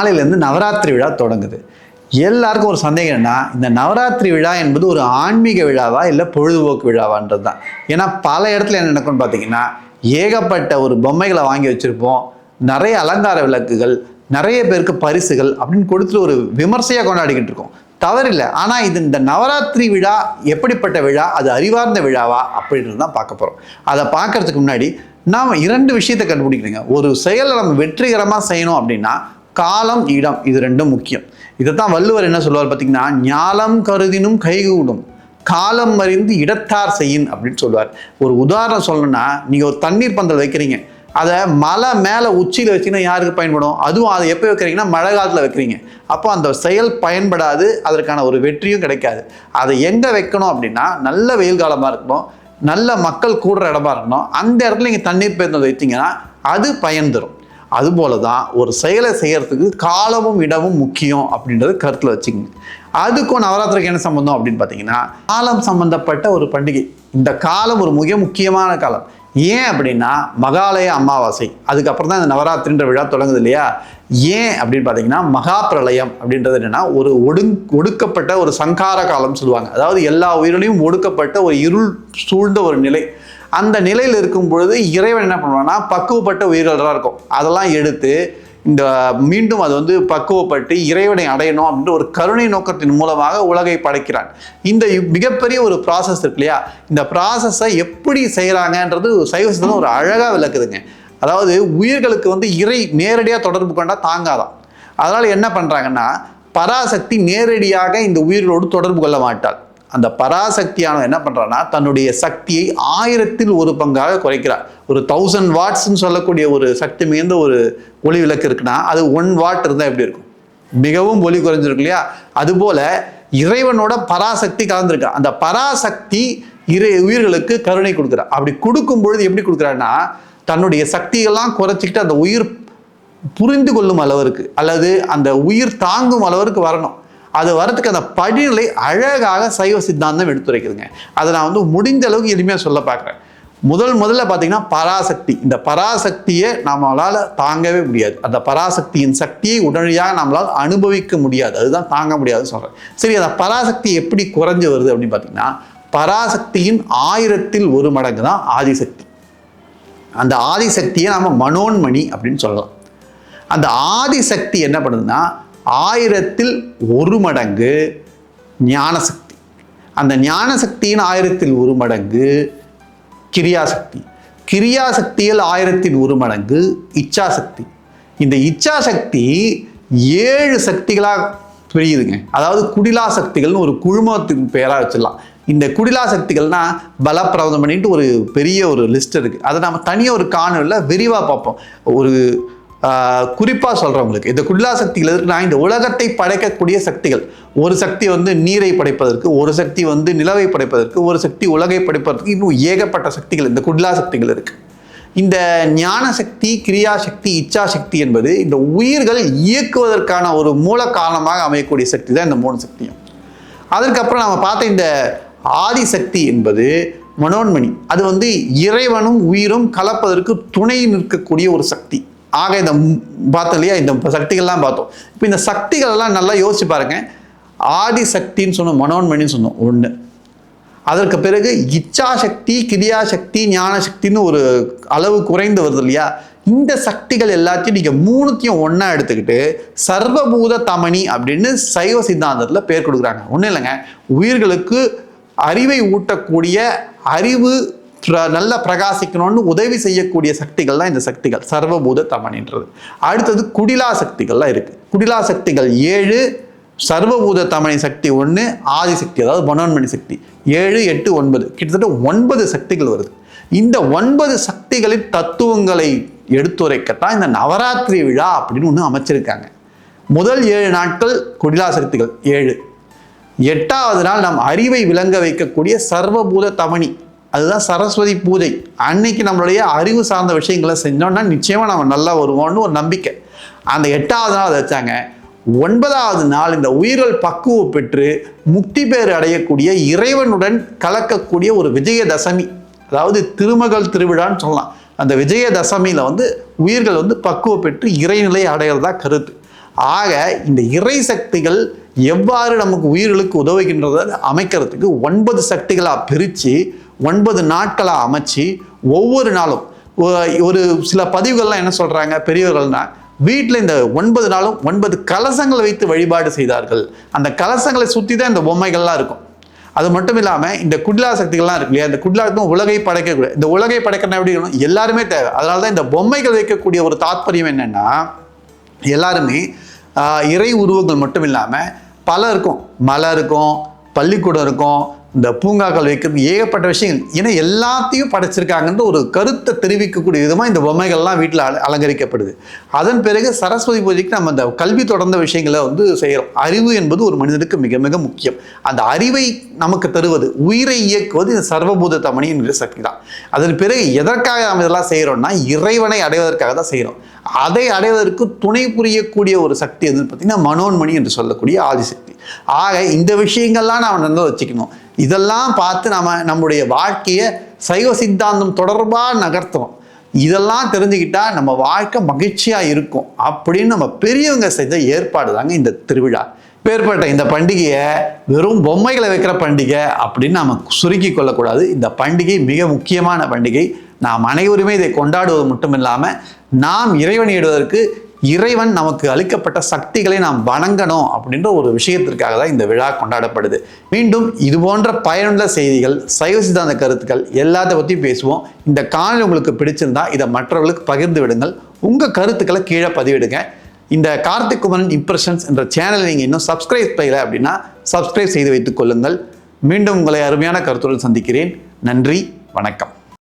நாளையிலேருந்து நவராத்திரி விழா தொடங்குது. எல்லாருக்கும் ஒரு சந்தேகம் என்ன இந்த நவராத்திரி விழா என்பது ஒரு ஆன்மீக விழாவா இல்லை பொழுதுபோக்கு விழாவான்றது தான்? ஏன்னா பல இடத்துல என்ன நடக்கும்னு பார்த்தீங்கன்னா ஏகப்பட்ட ஒரு பொம்மைகளை வாங்கி வச்சுருப்போம். நிறைய அலங்கார விளக்குகள் நிறைய பேருக்கு பரிசுகள் அப்படின்னு கொடுத்துட்டு ஒரு விமர்சையாக கொண்டாடிக்கிட்டு இருக்கோம். தவறில்லை. ஆனால் இது இந்த நவராத்திரி விழா எப்படிப்பட்ட விழா அது அறிவார்ந்த விழாவா அப்படின்றது தான் பார்க்க போகிறோம் அதை பார்க்கறதுக்கு முன்னாடி நாம் இரண்டு விஷயத்தை கண்டுபிடிக்கிறீங்க. ஒரு செயலை நம்ம வெற்றிகரமாக செய்யணும் அப்படின்னா காலம் இடம் இது ரெண்டும் முக்கியம். இதை தான் வள்ளுவர் என்ன சொல்லுவார் பார்த்தீங்கன்னா ஞாலம் கருதினும் கைகூடும் காலம் அறிந்து இடத்தார் செய்யின் அப்படின்னு சொல்லுவார். ஒரு உதாரணம் சொல்லணும்னா நீங்கள் ஒரு தண்ணீர் பந்தல் வைக்கிறீங்க. அதை மலை மேலே உச்சியில் வச்சிங்கன்னா யாருக்கு பயன்படும்? அதுவும் அதை எப்போ வைக்கிறீங்கன்னா மழை காலத்தில் வைக்கிறீங்க. அப்போ அந்த செயல் பயன்படாது அதற்கான ஒரு வெற்றியும் கிடைக்காது. அதை எங்கே வைக்கணும் அப்படின்னா நல்ல வெயில் காலமாக இருக்கணும் நல்ல மக்கள் கூடுற இடமா இருக்கணும் அந்த இடத்துல நீங்கள் தண்ணீர் பேருந்து வைத்தீங்கன்னா அது பயன் தரும். அதுபோல தான் ஒரு செயலை செய்கிறதுக்கு காலமும் இடமும் முக்கியம் அப்படின்றது கருத்தில் வச்சுக்கோங்க. அதுக்கும் நவராத்திரிக்கு என்ன சம்பந்தம் அப்படின்னு பார்த்தீங்கன்னா காலம் சம்பந்தப்பட்ட ஒரு பண்டிகை. இந்த காலம் ஒரு மிக முக்கியமான காலம். ஏன் அப்படின்னா மகாலய அமாவாசை. அதுக்கப்புறம் தான் இந்த நவராத்திரின்ற விழா தொடங்குது இல்லையா? ஏன் அப்படின்னு பார்த்தீங்கன்னா மகா பிரளயம் அப்படின்றது என்னன்னா ஒரு ஒடுங் ஒடுக்கப்பட்ட ஒரு சங்கார காலம்னு சொல்லுவாங்க. அதாவது எல்லா உயிரிலையும் ஒடுக்கப்பட்ட ஒரு இருள் சூழ்ந்த ஒரு நிலை. அந்த நிலையில் இருக்கும் பொழுது இறைவன் என்ன பண்ணுவான்னா பக்குவப்பட்ட உயிர்களாக இருக்கும். அதெல்லாம் எடுத்து இந்த மீண்டும் அது வந்து பக்குவப்பட்டு இறைவனை அடையணும் அப்படின்ற ஒரு கருணை நோக்கத்தின் மூலமாக உலகை படைக்கிறான். இந்த மிகப்பெரிய ஒரு ப்ராசஸ் இருக்கு இல்லையா? இந்த ப்ராசஸை எப்படி செய்கிறாங்கன்றது சைவசத்தில் ஒரு அழகாக விளக்குதுங்க. அதாவது உயிர்களுக்கு வந்து இறை நேரடியாக தொடர்பு கொண்டா தாங்காதான். அதனால் என்ன பண்ணுறாங்கன்னா பராசக்தி நேரடியாக இந்த உயிர்களோடு தொடர்பு கொள்ள மாட்டாள். அந்த பராசக்தியானவன் என்ன பண்ணுறான்னா தன்னுடைய சக்தியை ஆயிரத்தில் ஒரு பங்காக குறைக்கிறார். ஒரு தௌசண்ட் வாட்ஸ்ன்னு சொல்லக்கூடிய ஒரு சக்தி மிகுந்த ஒரு ஒளி விளக்கு இருக்குன்னா அது ஒன் வாட் இருந்தால் எப்படி இருக்கும்? மிகவும் ஒளி குறைஞ்சிருக்கு இல்லையா? அதுபோல இறைவனோட பராசக்தி கலந்துருக்கா. அந்த பராசக்தி இறை உயிர்களுக்கு கருணை கொடுக்குறா அப்படி கொடுக்கும் பொழுது எப்படி கொடுக்குறான்னா தன்னுடைய சக்தியெல்லாம் குறைச்சிக்கிட்டு அந்த உயிர் புரிந்து கொள்ளும் அளவிற்கு அல்லது அந்த உயிர் தாங்கும் அளவிற்கு வரணும். அது வரதுக்கு அந்த படிநிலை அழகாக சைவ சித்தாந்தம் எடுத்துரைக்குதுங்க. அதை நான் வந்து முடிந்த அளவுக்கு எளிமையாக சொல்ல பார்க்குறேன். முதல் முதல்ல பார்த்தீங்கன்னா பராசக்தி. இந்த பராசக்தியை நம்மளால் தாங்கவே முடியாது. அந்த பராசக்தியின் சக்தியை உடனடியாக நம்மளால் அனுபவிக்க முடியாது. அதுதான் தாங்க முடியாதுன்னு சொல்கிறேன் சரி அந்த பராசக்தி எப்படி குறைஞ்சு வருது அப்படின்னு பார்த்தீங்கன்னா பராசக்தியின் ஆயிரத்தில் ஒரு மடங்கு தான் ஆதிசக்தி. அந்த ஆதிசக்தியை நாம் மனோன்மணி அப்படின்னு சொல்லலாம். அந்த ஆதிசக்தி என்ன பண்ணுதுன்னா ஆயிரத்தில் ஒரு மடங்கு ஞானசக்தி. அந்த ஞானசக்தியின் ஆயிரத்தில் ஒரு மடங்கு கிரியாசக்தி. கிரியாசக்தியில் ஆயிரத்தில் ஒரு மடங்கு இச்சாசக்தி. இந்த இச்சாசக்தி ஏழு சக்திகளாக பிரியுதுங்க. அதாவது குடிலா சக்திகள்னு ஒரு குழுமத்துக்கு பெயராக வச்சிடலாம். இந்த குடிலா சக்திகள்னா பலப்பிரவதம் பண்ணிட்டு ஒரு பெரிய ஒரு லிஸ்ட் இருக்குது அதை நம்ம தனியாக ஒரு காணொலியில் விரிவாக பார்ப்போம். ஒரு குறிப்பாக சொல்கிறவங்களுக்கு இந்த குடிலா சக்திகள் நான் இந்த உலகத்தை படைக்கக்கூடிய சக்திகள். ஒரு சக்தி வந்து நீரை படைப்பதற்கு ஒரு சக்தி வந்து நிலவை படைப்பதற்கு ஒரு சக்தி உலகை படைப்பதற்கு இன்னும் ஏகப்பட்ட சக்திகள் இந்த குடிலா சக்திகள் இருக்குது இந்த ஞான சக்தி கிரியா சக்தி இச்சா சக்தி என்பது இந்த உயிர்கள் இயக்குவதற்கான ஒரு மூல காரணமாக அமையக்கூடிய சக்தி தான் இந்த மூணு சக்தியும். அதற்கப்புறம் நம்ம பார்த்த இந்த ஆதிசக்தி என்பது மனோன்மணி. அது வந்து இறைவனும் உயிரும் கலப்பதற்கு துணை நிற்கக்கூடிய ஒரு சக்தி. ஆக இந்த பார்த்தோம் இல்லையா? இந்த சக்திகள்லாம் பார்த்தோம். இப்போ இந்த சக்திகளெல்லாம் நல்லா யோசிச்சு பாருங்க. ஆதி சக்தின்னு சொன்னோம் மனோன்மணின்னு சொன்னோம் ஒன்று அதற்கு பிறகு இச்சாசக்தி கிரியாசக்தி ஞானசக்தின்னு ஒரு அளவு குறைந்து வருது இல்லையா? இந்த சக்திகள் எல்லாத்தையும் நீங்கள் மூணுத்தையும் ஒன்றா எடுத்துக்கிட்டு சர்வபூத தமணி அப்படின்னு சைவ சித்தாந்தத்தில் பேர் கொடுக்குறாங்க. ஒன்றும் இல்லைங்க. உயிர்களுக்கு அறிவை ஊட்டக்கூடிய அறிவு நல்ல பிரகாசிக்கணும்னு உதவி செய்யக்கூடிய சக்திகள் தான் இந்த சக்திகள். சர்வபூத தமணின்றது அடுத்தது குடிலா சக்திகள்லாம் இருக்குது குடிலா சக்திகள் ஏழு சர்வபூத தமணி சக்தி ஒன்று ஆதிசக்தி அதாவது மனோன்மணி சக்தி. ஏழு எட்டு ஒன்பது. கிட்டத்தட்ட ஒன்பது சக்திகள் வருது. இந்த ஒன்பது சக்திகளின் தத்துவங்களை எடுத்துரைக்கத்தான் இந்த நவராத்திரி விழா அப்படின்னு ஒன்று அமைச்சிருக்காங்க. முதல் ஏழு நாட்கள் குடிலா சக்திகள் ஏழு. எட்டாவது நாள் நம் அறிவை விளங்க வைக்கக்கூடிய சர்வபூத தமணி அதுதான் சரஸ்வதி பூஜை. அன்னைக்கு நம்மளுடைய அறிவு சார்ந்த விஷயங்களை செஞ்சோம்னா நிச்சயமாக நம்ம நல்லா வருவோம்னு ஒரு நம்பிக்கை. அந்த எட்டாவது நாள் அதை வச்சாங்க. ஒன்பதாவது நாள் இந்த உயிர்கள் பக்குவம் பெற்று முக்தி பேர் அடையக்கூடிய இறைவனுடன் கலக்கக்கூடிய ஒரு விஜயதசமி. அதாவது திருமகள் திருவிழான்னு சொல்லலாம். அந்த விஜயதசமியில் வந்து உயிர்கள் வந்து பக்குவம் பெற்று இறைநிலை அடையிறதா கருத்து. ஆக இந்த இறை சக்திகள் எவ்வாறு நமக்கு உயிர்களுக்கு உதவுகின்றதை அமைக்கிறதுக்கு ஒன்பது சக்திகளாக பிரித்து ஒன்பது நாட்களாக அமைச்சு ஒவ்வொரு நாளும் ஒரு சில பதிவுகள்லாம் என்ன சொல்கிறாங்க பெரியவர்கள்னா வீட்டில் இந்த ஒன்பது நாளும் ஒன்பது கலசங்களை வைத்து வழிபாடு செய்தார்கள். அந்த கலசங்களை சுற்றி தான் இந்த பொம்மைகள்லாம் இருக்கும். அது மட்டும் இல்லாமல் இந்த குட்லா சக்திகள்லாம் இருக்கு இல்லையா? இந்த குட்லாக்கும் உலகை படைக்கக்கூடிய இந்த உலகை படைக்கணும் எப்படி இருக்கணும்? எல்லாருமே தேவை. அதனால தான் இந்த பொம்மைகள் வைக்கக்கூடிய ஒரு தாத்பரியம் என்னென்னா எல்லாருமே இறை உருவங்கள் மட்டும் இல்லாமல் பல இருக்கும். மலை இருக்கும் பள்ளிக்கூடம் இருக்கும் இந்த பூங்காக்கள் வைக்கிறது ஏகப்பட்ட விஷயங்கள். ஏன்னா எல்லாத்தையும் படைச்சிருக்காங்கன்ற ஒரு கருத்தை தெரிவிக்கக்கூடிய விதமாக இந்த பொம்மைகள்லாம் வீட்டில் அல அலங்கரிக்கப்படுது. அதன் பிறகு சரஸ்வதி பூஜைக்கு நம்ம அந்த கல்வி தொடர்ந்த விஷயங்களை வந்து செய்கிறோம். அறிவு என்பது ஒரு மனிதனுக்கு மிக மிக முக்கியம். அந்த அறிவை நமக்கு தருவது உயிரை இயக்குவது இந்த சர்வபூத தமணி என்ற சக்தி தான். அதன் பிறகு எதற்காக நம்ம இதெல்லாம் செய்கிறோம்னா இறைவனை அடைவதற்காக தான் செய்கிறோம். அதை அடைவதற்கு துணை புரியக்கூடிய ஒரு சக்தி எதுன்னு பார்த்தீங்கன்னா மனோன்மணி என்று சொல்லக்கூடிய ஆதிசக்தி. ஆக இந்த விஷயங்கள்லாம் நாம் நல்லா வச்சுக்கணும். இதெல்லாம் பார்த்து நம்ம நம்முடைய வாழ்க்கையை சைவ சித்தாந்தம் தொடர்பாக நகர்த்துறோம். இதெல்லாம் தெரிஞ்சுக்கிட்டா நம்ம வாழ்க்கை மகிழ்ச்சியாக இருக்கும். அப்படின்னு நம்ம பெரியவங்க செஞ்ச ஏற்பாடு தாங்க இந்த திருவிழா. பேர்பட்ட இந்த பண்டிகையை வெறும் பொம்மைகளை வைக்கிற பண்டிகை அப்படின்னு நாம் சுருக்கி கொள்ளக்கூடாது. இந்த பண்டிகை மிக முக்கியமான பண்டிகை. நாம் அனைவருமே இதை கொண்டாடுவது மட்டும் இல்லாமல் நாம் இறைவனிடுவதற்கு இறைவன் நமக்கு அளிக்கப்பட்ட சக்திகளை நாம் வணங்கணும் அப்படின்ற ஒரு விஷயத்திற்காக தான் இந்த விழா கொண்டாடப்படுது. மீண்டும் இது போன்ற பயனுள்ள செய்திகள் சைவ சித்தாந்த கருத்துக்கள் எல்லாத்த பற்றியும் பேசுவோம். இந்த காணொலி உங்களுக்கு பிடிச்சிருந்தா இதை மற்றவர்களுக்கு பகிர்ந்து விடுங்கள். உங்கள் கருத்துக்களை கீழே பதிவிடுங்க. இந்த கார்த்திக் குமரன் இம்ப்ரெஷன்ஸ் என்ற சேனலை நீங்கள் இன்னும் சப்ஸ்கிரைப் செய்யலை அப்படின்னா சப்ஸ்கிரைப் செய்து வைத்துக் கொள்ளுங்கள். மீண்டும் உங்களை அருமையான கருத்துடன் சந்திக்கிறேன். நன்றி வணக்கம்.